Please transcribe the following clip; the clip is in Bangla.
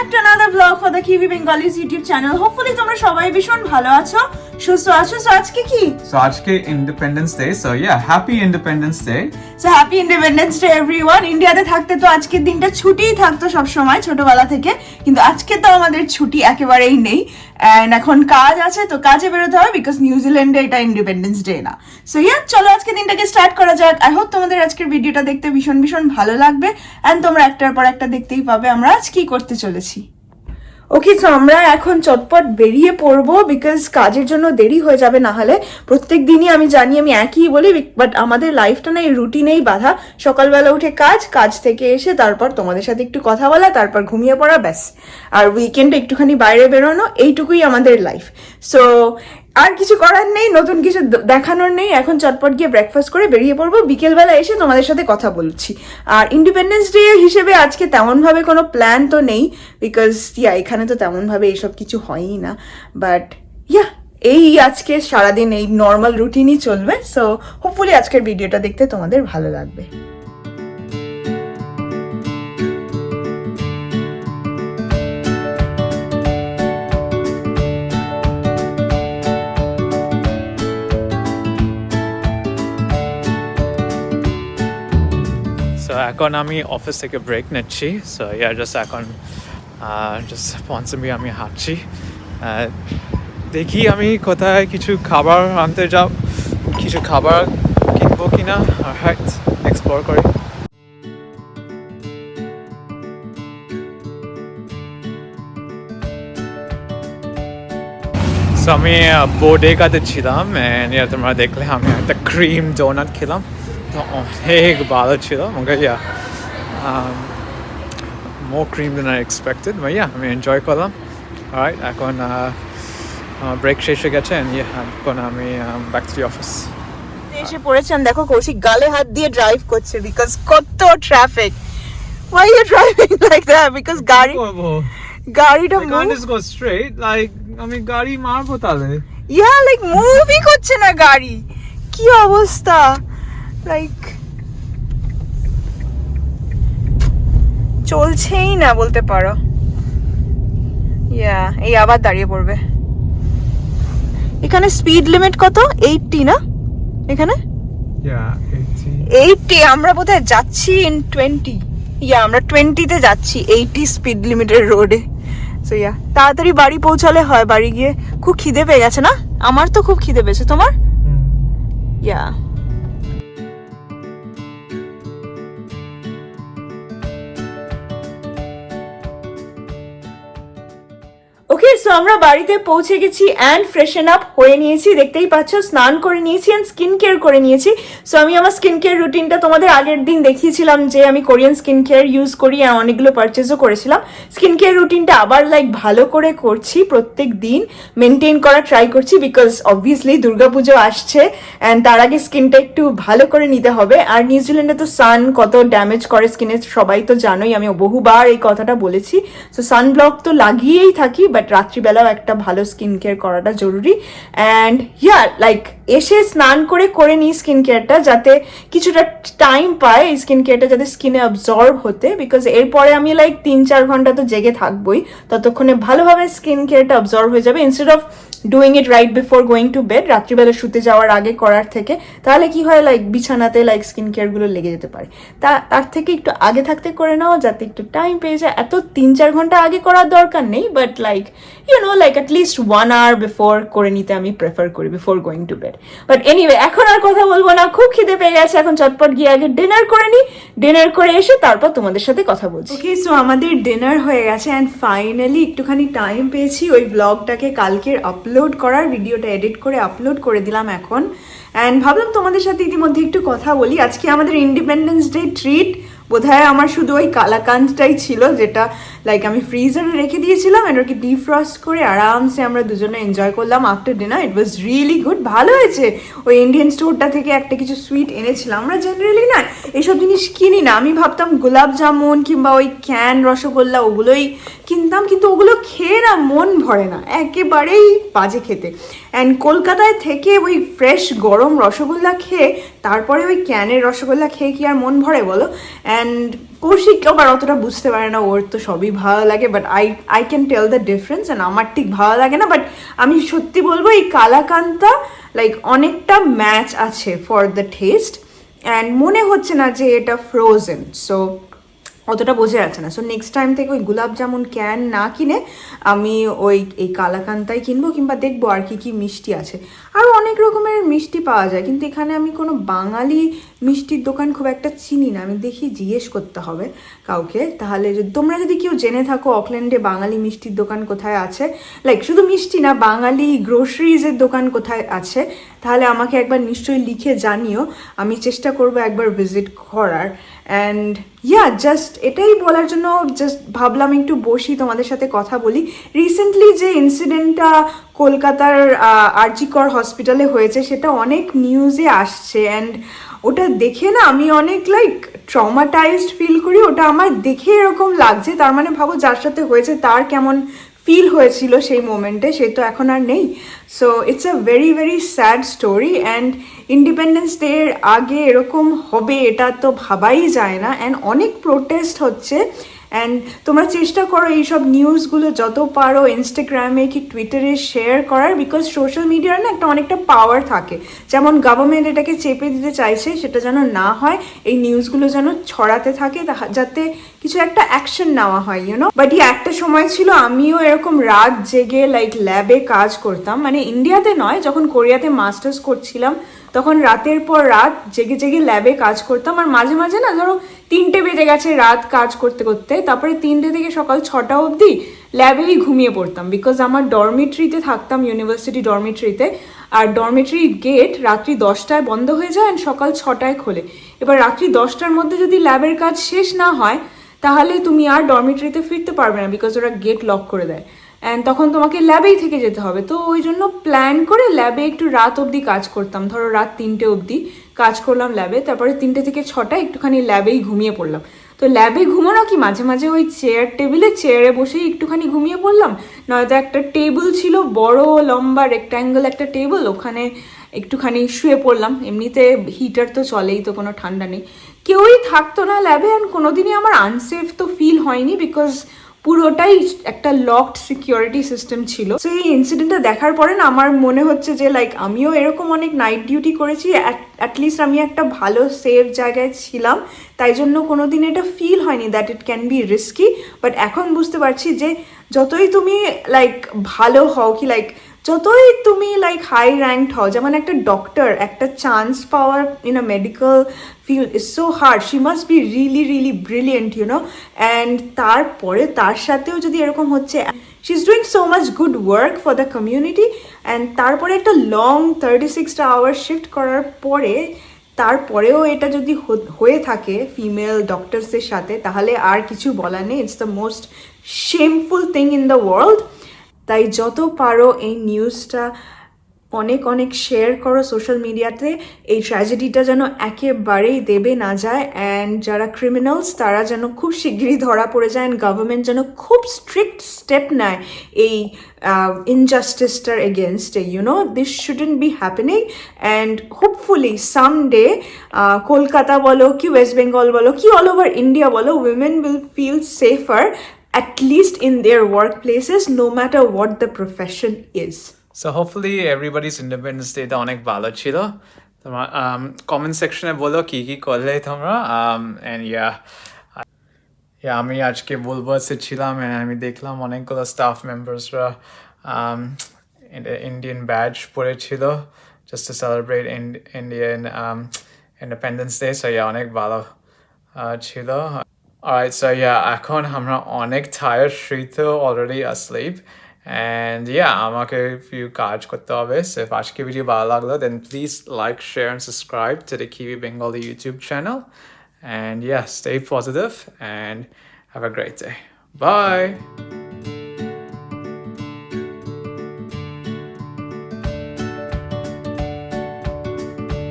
Back to another blog for the QB Bengalis YouTube channel hopefully তোমরা সবাই ভীষণ ভালো আছো। সুস্থ আছো? সো আজকে কি? So আজকে Independence Day, so yeah, happy Independence Day. So happy Independence Day everyone ইন্ডিয়াতে থাকতে তো আজকের দিনটা ছুটিই থাকতো সব সময় ছোটবেলা থেকে কিন্তু আজকে তো আমাদের ছুটি একেবারেই নেই। অ্যান্ড এখন কাজ আছে তো কাজে বেরোতে হবে বিকজ নিউজিল্যান্ডে এটা ইন্ডিপেন্ডেন্স ডে না। সো ইয়া চলো আজকে দিনটাকে স্টার্ট করা যাক। আই হোপ তোমাদের আজকের ভিডিওটা দেখতে ভীষণ ভীষণ ভালো লাগবে। অ্যান্ড তোমরা একটার পর একটা দেখতেই পাবে আমরা আজ কি করতে চলেছি। ওকে সো আমরা এখন চটপট বেরিয়ে পড়ব বিকজ কাজের জন্য দেরি হয়ে যাবে না হলে প্রত্যেক দিনই আমি জানি আমি একই বলি বাট আমাদের লাইফটা না, এই রুটিনেই বাধা। সকালবেলা উঠে কাজ কাজ থেকে এসে তারপর তোমাদের সাথে একটু কথা বলা, তারপর ঘুমিয়ে পড়া, ব্যাস। আর উইকেন্ডে একটুখানি বাইরে বেরোনো, এইটুকুই আমাদের লাইফ সো আর কিছু করার নেই, নতুন কিছু দেখানোর নেই। এখন চটপট গিয়ে ব্রেকফাস্ট করে বেরিয়ে পড়ব। বিকেলবেলা এসে তোমাদের সাথে কথা বলছি। আর ইন্ডিপেন্ডেন্স ডে হিসেবে আজকে তেমনভাবে কোনো প্ল্যান তো নেই বিকজ ইয়া এখানে তো তেমনভাবে এইসব কিছু হয়ই না। বাট ইয়া এই আজকে সারাদিন এই নর্মাল রুটিনই চলবে। সো হোপফুলি আজকের ভিডিওটা দেখতে তোমাদের ভালো লাগবে। এখন আমি অফিস থেকে ব্রেক নিচ্ছি। সো ইয়ার জাস্ট এখন জাস্ট পঞ্চমী আমি হাঁটছি। দেখি আমি কোথায় কিছু খাবার আনতে যাব কিছু খাবার কিনবো কিনা আর এক্সপ্লোর করি। আমি বোডেকাতে ছিলাম অ্যান্ড ইয়া তোমরা দেখলে আমি একটা ক্রিম ডোনাট খেলাম। তো অনেক ভালো ছিল আমাকে more cream then I expected ভাইয়া আমি এনজয় করলাম। রাইট এখন ব্রেক শেষ হয়ে গেছে and yeah, এখন আমি ব্যাক টু অফিস এসে পড়েছেন দেখো কৌশিক গালে হাত দিয়ে ড্রাইভ করছে বিকজ কত traffic why you driving like that because গাড়ি গাড়িটা মুভ গো স্ট্রেট লাইক আমি গাড়ি মারবো তাহলে। ইয়া লাইক মুভই করছে না গাড়ি। কি অবস্থা? লাইক চলছেই না বলতে পারো। ইয়া এই আবার দাঁড়িয়ে পড়বে। এখানে স্পিড লিমিট কত? এইটটি না? এখানে? ইয়া এইটটি আমরা বোধহয় যাচ্ছি ইন টোয়েন্টি ইয়া আমরা টোয়েন্টিতে যাচ্ছি এইটি স্পিড লিমিটের রোডে সো ইয়া তাড়াতাড়ি বাড়ি পৌঁছালে হয় বাড়ি গিয়ে। খুব খিদে পেয়ে গেছে না? আমার তো খুব খিদে পেয়েছে। তোমার? ইয়া ওকে সো আমরা বাড়িতে পৌঁছে গেছি অ্যান্ড ফ্রেশন আপ হয়ে নিয়েছি। দেখতেই পাচ্ছ, স্নান করে নিয়েছি অ্যান্ড স্কিন কেয়ার করে নিয়েছি। সো আমি আমার স্কিন কেয়ার রুটিনটা তোমাদের আগের দিন দেখিয়েছিলাম যে আমি কোরিয়ান স্কিন কেয়ার ইউজ করি আর অনেকগুলো পারচেজও করেছিলাম। স্কিন কেয়ার রুটিনটা আবার লাইক ভালো করে করছি প্রত্যেক দিন মেনটেন করা ট্রাই করছি বিকজ অবভিয়াসলি দুর্গাপুজো আসছে অ্যান্ড তার আগে স্কিনটা একটু ভালো করে নিতে হবে। আর নিউজিল্যান্ডে তো সান কত ড্যামেজ করে স্কিনে সবাই তো জানোই, আমি বহুবার এই কথাটা বলেছি। সো সানব্লক তো লাগিয়েই থাকি বাট রাত্রিবেলাও একটা ভালো স্কিন কেয়ার করাটা জরুরি। অ্যান্ড ইয়ার লাইক এসে স্নান করে করে নিই স্কিন কেয়ারটা যাতে কিছুটা টাইম পায় এই স্কিন কেয়ারটা যাতে স্কিনে অবজর্ব হতে। বিকজ এরপরে আমি লাইক তিন চার ঘণ্টা তো জেগে থাকবোই, ততক্ষণে ভালোভাবে স্কিন কেয়ারটা অবজর্ব হয়ে যাবে। Instead of doing it right before going to bed রাত্রিবেলা শুতে যাওয়ার আগে করার থেকে, তাহলে কি হয় লাইক বিছানাতে লাইক স্কিন কেয়ারগুলো লেগে যেতে পারে। তা, তার থেকে একটু আগে থাকতে করে নাও, যাতে একটু টাইম পেয়ে যায়। এত তিন চার ঘণ্টা আগে করার দরকার নেই but like you know like at least one hour before করে নিতে আমি প্রেফার করি before going to bed but anyway এখন আর কথা বলব না, খুব খিদে পেয়ে গেছে, এখন চটপট গিয়ে আগে ডিনার করে নিই ডিনার করে এসে তারপর তোমাদের সাথে কথা বলছি। ওকে সো আমাদের ডিনার হয়ে গেছে অ্যান্ড ফাইনালি একটুখানি টাইম পেয়েছি, ওই ব্লগটাকে কালকের আপলোড করার ভিডিওটা এডিট করে আপলোড করে দিলাম এখন। অ্যান্ড ভাবলাম তোমাদের সাথে ইতিমধ্যে একটু কথা বলি। আজকে আমাদের ইন্ডিপেন্ডেন্স ডে ট্রিট বোধহয় আমার শুধু ওই কালাকান্দটাই ছিল যেটা লাইক আমি ফ্রিজারে রেখে দিয়েছিলাম ওকে ডিফ্রস্ট করে আরামসে আমরা দুজনে এনজয় করলাম after dinner it was really good ভালো হয়েছে। ওই ইন্ডিয়ান স্টোরটা থেকে একটা কিছু সুইট এনেছিলাম আমরা জেনারেলি না। এইসব জিনিস কিনি না। আমি ভাবতাম গোলাপ জামুন কিংবা ওই ক্যান রসগোল্লা ওগুলোই কিনতাম, কিন্তু ওগুলো খেয়ে না মন ভরে না। একেবারেই বাজে খেতে। অ্যান্ড কলকাতায় থেকে ওই ফ্রেশ গরম রসগোল্লা খেয়ে, তারপরে ওই ক্যানের রসগোল্লা খেয়ে কি আর মন ভরে বলো? অ্যান্ড কৌশিক আবার অতটা বুঝতে পারে না, ওর তো সবই ভালো লাগে but I I can tell the difference and আমার ঠিক ভালো লাগে না বাট আমি সত্যি বলব এই কালাকান্তা লাইক অনেকটা ম্যাচ আছে ফর দ্য টেস্ট অ্যান্ড মনে হচ্ছে না যে এটা ফ্রোজেন সো অতটা বোঝা যাচ্ছে না। সো নেক্সট টাইম থেকে ওই গোলাপ জামুন ক্যান না কিনে আমি ওই, এই কালাকান্তাই কিনবো কিংবা দেখব আর কি কি মিষ্টি আছে। আরও অনেক রকমের মিষ্টি পাওয়া যায়, কিন্তু এখানে আমি কোনো বাঙালি মিষ্টির দোকান খুব একটা চিনি না। আমি দেখি জিজ্ঞেস করতে হবে কাউকে। তাহলে তোমরা যদি কেউ জেনে থাকো অকল্যান্ডে বাঙালি মিষ্টির দোকান কোথায় আছে লাইক শুধু মিষ্টি না, বাঙালি গ্রোসারিজের দোকান কোথায় আছে, তাহলে আমাকে একবার নিশ্চয়ই লিখে জানিও। আমি চেষ্টা করব একবার ভিজিট করার। অ্যান্ড ইয়া জাস্ট এটাই বলার জন্য জাস্ট ভাবলাম একটু বসি, তোমাদের সাথে কথা বলি। রিসেন্টলি যে ইনসিডেন্টটা কলকাতার আরজিকর হসপিটালে হয়েছে, সেটা অনেক নিউজে আসছে। অ্যান্ড ওটা দেখে না আমি অনেক লাইক ট্রমাটাইজড ফিল করি। ওটা আমার দেখে এরকম লাগছে। তার মানে ভাবো যার সাথে হয়েছে, তার কেমন ফিল হয়েছিল সেই মোমেন্টে সে তো এখন আর নেই। So it's a very very sad story and Independence Day এর আগে এরকম হবে, এটা তো ভাবাই যায় না। অ্যান্ড অনেক প্রোটেস্ট হচ্ছে। অ্যান্ড তোমরা চেষ্টা করো এইসব নিউজগুলো যত পারো ইনস্টাগ্রামে কি টুইটারে শেয়ার করার বিকজ সোশ্যাল মিডিয়ার না একটা অনেকটা পাওয়ার থাকে। যেমন গভর্নমেন্ট এটাকে চেপে দিতে চাইছে, সেটা যেন না হয়, এই নিউজগুলো যেন ছড়াতে থাকে যাতে কিছু একটা অ্যাকশন নেওয়া হয় ইউনো বাট একটা সময় ছিল আমিও এরকম রাত জেগে লাইক ল্যাবে কাজ করতাম। মানে ইন্ডিয়াতে নয়, যখন কোরিয়াতে মাস্টার্স করছিলাম, তখন রাতের পর রাত জেগে জেগে ল্যাবে কাজ করতাম। আর মাঝে মাঝে না, ধরো, তিনটে বেজে গেছে রাত কাজ করতে করতে। তারপরে তিনটে থেকে সকাল ছটা অবধি ল্যাবেই ঘুমিয়ে পড়তাম। বিকজ আমার ডরমিট্রিতে থাকতাম ইউনিভার্সিটি ডরমিট্রিতে আর ডরমিটরি গেট রাত্রি দশটায় বন্ধ হয়ে যায় and সকাল ছটায় খোলে। এবার রাত্রি দশটার মধ্যে যদি ল্যাবের কাজ শেষ না হয় তাহলে তুমি আর ডরমিটরিতে ফিরতে পারবে না বিকজ ওরা গেট লক করে দেয়। অ্যান্ড তখন তোমাকে ল্যাবেই থেকে যেতে হবে। তো ওই জন্য প্ল্যান করে ল্যাবে একটু রাত অবধি কাজ করতাম। ধরো রাত তিনটে অবধি কাজ করলাম ল্যাবে তারপরে তিনটে থেকে ছটা একটুখানি ল্যাবেই ঘুমিয়ে পড়লাম। তো ল্যাবে ঘুমানো কি? মাঝে মাঝে ওই চেয়ার টেবিলে চেয়ারে বসেই একটুখানি ঘুমিয়ে পড়লাম। নয়তো একটা টেবিল ছিল, বড়, লম্বা রেক্ট্যাঙ্গেল একটা টেবিল ওখানে একটুখানি শুয়ে পড়লাম। এমনিতে হিটার তো চলেই, তো কোনো ঠান্ডা নেই। কেউই থাকতো না ল্যাবে অ্যান্ড কোনোদিনই আমার আনসেফ তো ফিল হয়নি বিকজ পুরোটাই একটা লকড সিকিউরিটি সিস্টেম ছিল। তো এই ইনসিডেন্টটা দেখার পরে না আমার মনে হচ্ছে যে লাইক আমিও এরকম অনেক নাইট ডিউটি করেছি অ্যাটলিস্ট আমি একটা ভালো সেফ জায়গায় ছিলাম, তাই জন্য কোনোদিন এটা ফিল হয়নি that it can be risky but এখন বুঝতে পারছি যে, যতই তুমি লাইক ভালো হও কি লাইক যতই তুমি লাইক হাই র্যাঙ্কড হও, যেমন একটা ডক্টর একটা chance power in a medical field is so hard she must be really really brilliant you know and তারপরে, তার সাথেও যদি এরকম হচ্ছে she is doing so much good work for the community and তারপরে একটা লং থার্টি সিক্সটা আওয়ার শিফট করার পরে, তারপরেও এটা যদি হয়ে থাকে ফিমেল ডক্টরসের সাথে, তাহলে আর কিছু বলার নেই it's the most shameful thing in the world তাই যত পারো এই নিউজটা অনেক অনেক শেয়ার করো সোশ্যাল মিডিয়াতে এই ট্র্যাজেডিটা যেন একেবারেই দেবে না যায়। অ্যান্ড যারা ক্রিমিনালস তারা যেন খুব শিগগিরই ধরা পড়ে যায়। অ্যান্ড গভর্নমেন্ট যেন খুব স্ট্রিক্ট স্টেপ নেয় এই ইনজাস্টিসটার এগেনস্টে you know this shouldn't be happening and hopefully someday Kolkata বলো, কি ওয়েস্ট বেঙ্গল বলো, কি অল ওভার ইন্ডিয়া বলো women will feel safer at least in their workplaces, no matter what the profession is. So hopefully everybody's Independence data অনেক ভালো ছিল তোমার কমেন্ট সেকশনে বলো কি কি করলে তোমরা অ্যান্ড ইয়া ইয়া আমি আজকে বলব ছিলাম and আমি দেখলাম অনেকগুলো স্টাফ মেম্বার্সরা ইন্ডিয়ান ব্যাচ পরেছিল just to celebrate Indian Independence Day so yeah অনেক ভালো uh, ছিল Alright, so yeah, এখন আমরা অনেক tired শ্রীতো already asleep and yeah, আমাকে few কাজ করতে হবে so if আজকে ভিডিও ভালো লাগলো then please like, share and subscribe to the Kiwi Bengali YouTube channel and yeah, stay positive and have a great day. Bye!